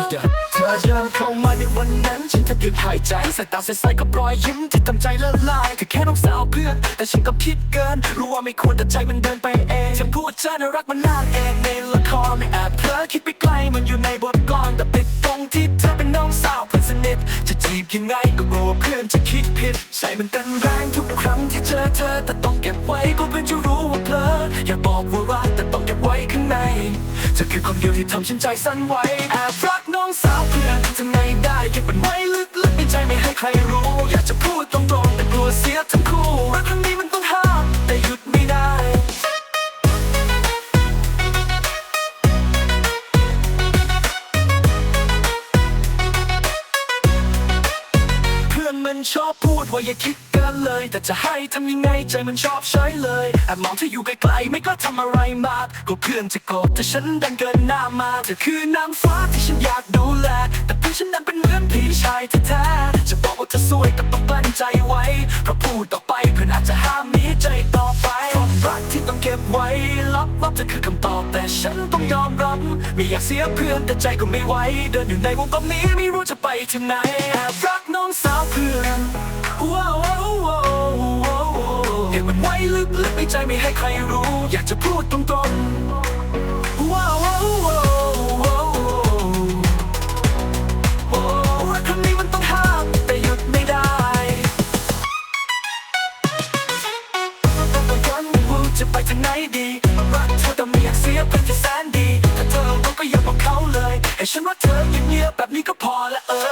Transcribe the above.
อเดินเข้ามาในวันนั้น ฉันแทบหยุดหายใจสายตาใสๆกับรอยยิ้มที่ทำใจละลายคือแค่น้องสาวเพื่อน แต่ฉันก็ผิดเกิน รู้ว่าไม่ควรแต่ใจมันเดินไปเองฉันพูดเธอน่ารักมันนานเองในละครไม่แอบเพ้อคิดไปไกลมันอยู่ในบทกลอนแต่ติดตรงที่เธอเป็นน้องสาวเพื่อนสนิทจะจีบยังไงก็กลัวเพื่อนจะคิดผิดใจมันเต้นแรงทุกครั้งที่เจอเธอแต่ต้องเก็บไว้ก็ เธอคือคนเดียวที่ทำฉันใจสั่นไหวแอบรักน้องสาวเพื่อนทำไงได้เก็บมันไว้ลึกๆในใจไม่ให้ใครรู้ อยากจะพูดตรงๆแต่กลัวเสียทั้งคู่รักครั้งนี้มันต้องห้าม แต่หยุดไม่ได้เพื่อนมันชอบพูดว่าอย่าคิด นเลย แต่จะให้ทำยังไงใจมันชอบใช้เลยแอบมองเธออยู่ไกลๆไม่ก็ทำอะไรมากก็เพื่อนจะโกรธแต่ฉันดันเกินหน้ามาเธอคือนางฟ้าที่ฉันอยากดูแล แต่เพื่อนฉันนั้นเป็นเหมือนพี่ชายแท้ๆจะบอกว่าเธอสวยแต่ต้องกลั้นใจไว้เพราะพูดต่อไปเพื่อนอาจจะห้ามมีใจต่อไปความรักที่ต้องเก็บไว้ลับลับๆจะคือคำตอบแต่ฉันต้องยอมรับไม่อยากเสียเพื่อนแต่ใจก็ไม่ไหวเดินอยู่ในวงกลมนี้ไม่รู้จะไปถึงไหนแอบรัก มันไว้ลึกๆในใจไม่ให้ใครรู้ อยากจะพูดตรงๆว้าวว้าวว้าวรักครั้งนี้มันต้องห้ามแต่หยุดไม่ได้ต้องย้อนว่าจะไปทางไหนดีรักเธอแต่ไม่อยากเสียเพื่อนที่แสนดีถ้าเธอรู้ก็อย่าบอกเขาเลยให้ฉันว่าเธอเงียบๆแบบนี้ก็พอละเออ